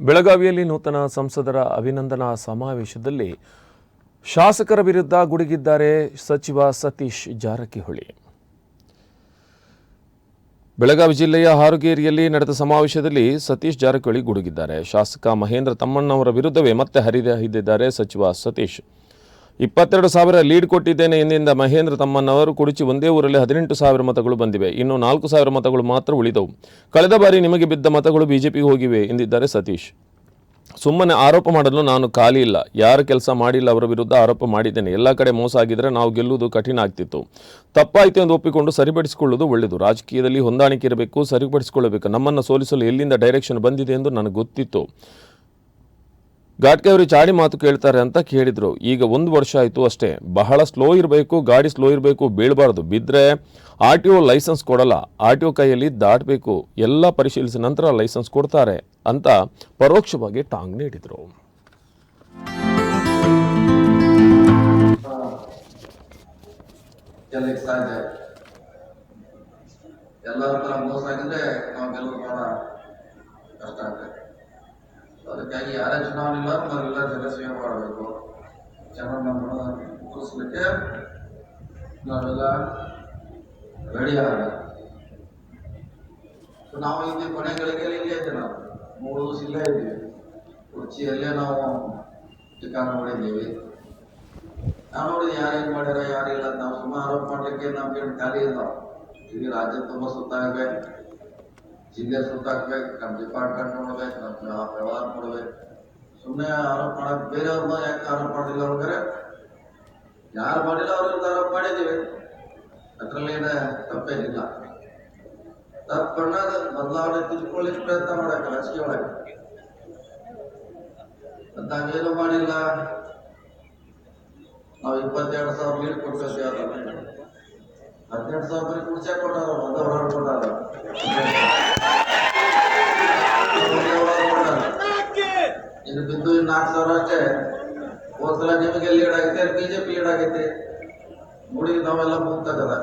ಬೆಳಗಾವಿಯಲ್ಲಿ ನೂತನ ಸಂಸದರ ಅಭಿನಂದನಾ ಸಮಾವೇಶದಲ್ಲಿ ಶಾಸಕರ ವಿರುದ್ಧ ಗುಡುಗಿದ್ದಾರೆ ಸಚಿವ ಸತೀಶ್ ಜಾರಕಿಹೊಳಿ. ಬೆಳಗಾವಿ ಜಿಲ್ಲೆಯ ಹಾರುಗೇರಿಯಲ್ಲಿ ನಡೆದ ಸಮಾವೇಶದಲ್ಲಿ ಸತೀಶ್ ಜಾರಕಿಹೊಳಿ ಗುಡುಗಿದ್ದಾರೆ. ಶಾಸಕ ಮಹೇಂದ್ರ ತಮ್ಮಣ್ಣವರ ವಿರುದ್ಧವೇ ಮತ್ತೆ ಹರಿದಿದ್ದಾರೆ ಸಚಿವ ಸತೀಶ್. ಇಪ್ಪತ್ತೆರಡು ಸಾವಿರ ಲೀಡ್ ಕೊಟ್ಟಿದ್ದೇನೆ ಎಂದಿಂದ ಮಹೇಂದ್ರ ತಮ್ಮನವರು ಕುಡಿಚಿ ಒಂದೇ ಊರಲ್ಲಿ ಹದಿನೆಂಟು ಸಾವಿರ ಮತಗಳು ಬಂದಿವೆ. ಇನ್ನು ನಾಲ್ಕು ಸಾವಿರ ಮತಗಳು ಮಾತ್ರ ಉಳಿದವು. ಕಳೆದ ಬಾರಿ ನಿಮಗೆ ಬಿದ್ದ ಮತಗಳು ಬಿಜೆಪಿಗೆ ಹೋಗಿವೆ, ಎಂದಿದ್ದಾರೆ ಸತೀಶ್. ಸುಮ್ಮನೆ ಆರೋಪ ಮಾಡಲು ನಾನು ಖಾಲಿ ಇಲ್ಲ. ಯಾರು ಕೆಲಸ ಮಾಡಿಲ್ಲ ಅವರ ವಿರುದ್ಧ ಆರೋಪ ಮಾಡಿದ್ದೇನೆ. ಎಲ್ಲ ಕಡೆ ಮೋಸ ಆಗಿದ್ರೆ ನಾವು ಗೆಲ್ಲುವುದು ಕಠಿಣ ಆಗ್ತಿತ್ತು. ತಪ್ಪಾಯಿತು ಎಂದು ಒಪ್ಪಿಕೊಂಡು ಸರಿಪಡಿಸಿಕೊಳ್ಳುವುದು ಒಳ್ಳೆಯದು. ರಾಜಕೀಯದಲ್ಲಿ ಹೊಂದಾಣಿಕೆ ಇರಬೇಕು, ಸರಿಪಡಿಸಿಕೊಳ್ಳಬೇಕು. ನಮ್ಮನ್ನು ಸೋಲಿಸಲು ಎಲ್ಲಿಂದ ಡೈರೆಕ್ಷನ್ ಬಂದಿದೆ ಎಂದು ನನಗೆ ಗೊತ್ತಿತ್ತು. ಘಾಟ್ಗೆ ಅವರು ಚಾಡಿ ಮಾತು ಕೇಳ್ತಾರೆ ಅಂತ ಕೇಳಿದರು. ಈಗ ಒಂದು ವರ್ಷ ಆಯಿತು ಅಷ್ಟೇ. ಬಹಳ ಸ್ಲೋ ಇರಬೇಕು, ಗಾಡಿ ಸ್ಲೋ ಇರಬೇಕು, ಬೀಳಬಾರ್ದು. ಬಿದ್ದರೆ ಆರ್ ಟಿ ಒ ಲೈಸೆನ್ಸ್ ಕೊಡಲ್ಲ. ಆರ್ ಟಿ ಒ ಕೈಯಲ್ಲಿ ದಾಟಬೇಕು. ಎಲ್ಲ ಪರಿಶೀಲಿಸಿದ ನಂತರ ಲೈಸೆನ್ಸ್ ಕೊಡ್ತಾರೆ ಅಂತ ಪರೋಕ್ಷವಾಗಿ ಟಾಂಗ್ ನೀಡಿದರು. ಎಲ್ಲರ ಮೋಸ ಆಗಿದ್ರೆ ನಾವು ಗೆಲ್ಲೋದು ಬಹಳ ಕಷ್ಟ ಆಗ್ತದೆ ಅದಕ್ಕಾಗಿ ಯಾರೇ ಚುನಾವಣೆ ಇಲ್ಲ ನಾವೆಲ್ಲ ಜನಸೇವೆ ಮಾಡಬೇಕು. ಜನ ನಮ್ಮನ್ನು ಕೂರಿಸ್ಲಿಕ್ಕೆ ನಾವೆಲ್ಲ ರೆಡಿ ಆಗ ನಾವು ಇಲ್ಲಿ ಕೊನೆ ಗಳಿಗೆಯಲ್ಲಿ ಇಲ್ಲೇ ಇದ್ದೇವೆ ನಾವು. ಮೂರು ದಿವಸ ಇಲ್ಲೇ ಇದ್ದೀವಿ. ಕುರ್ಚಿಯಲ್ಲೇ ನಾವು ಠಿಕಾಣ ನೋಡಿದ್ದೀವಿ. ನಾವು ನೋಡಿದ್ವಿ ಯಾರೇನು ಮಾಡ್ಯಾರ ಯಾರಿಲ್ಲ ನಾವು ಸುಮ್ಮನೆ ಆರೋಪ ಮಾಡ್ಲಿಕ್ಕೆ ನಮ್ಗೆ ಖಾಲಿ ಇಲ್ಲ. ಇಡೀ ರಾಜ್ಯ ತುಂಬ ಸುತ್ತಾಗಬೇಕು. ಜಿಲ್ಲೆ ಸುತ್ತಾಕ್ಬೇಕು ನಮ್ಮ ಡಿಪಾರ್ಟ್ಮೆಂಟ್ ನೋಡ್ಬೇಕು. ವ್ಯವಹಾರ ನೋಡ್ಬೇಕು ಸುಮ್ಮನೆ ಆರೋಪ ಮಾಡಕ್ ಬೇರೆಯವ್ರನ್ನ ಯಾಕೆ ಆರೋಪ ಮಾಡಿಲ್ಲ ಅವ್ರಿಗೆ ಯಾರು ಮಾಡಿಲ್ಲ ಅವ್ರಿಂದ ಆರೋಪ ಮಾಡಿದ್ದೀವಿ. ತಪ್ಪೇ ತಪ್ಪೇನಿಲ್ಲ. ತಪ್ಪಣ್ಣದ ಬದಲಾವಣೆ ತಿಳ್ಕೊಳ್ಳಿಕ್ಕೆ ಪ್ರಯತ್ನ ಮಾಡಕ್ಕೆ, ರಾಜಕೀಯ ಒಳಗೆ ನಾವೇನು ಮಾಡಿಲ್ಲ. ನಾವು ಇಪ್ಪತ್ತೆರಡು ಸಾವಿರ ನೀರು ಕೊಡ್ಬೇಕು ಹದಿನೆಂಟು ಸಾವಿರ ಬರೀ ಕುರ್ಚೆ ಕೊಟ್ಟಾರ ಒಂದೇ ಕೊಟ್ಟಾರ ಒಂದೇ ಹೊರಗೆ ಕೊಟ್ಟಾರ ಇನ್ನು ಬಿದ್ದು ಇನ್ನು ನಾಲ್ಕು ಸಾವಿರ ಅಷ್ಟೇ ಹೋದ್ಸಲ ನಿಮಗೆ ಲೀಡ್ ಆಗೈತೆ ಬಿಜೆಪಿ ಲೀಡ್ ಆಗೈತೆ ನೋಡಿ ನಾವೆಲ್ಲ ಮುಂತಾಗದ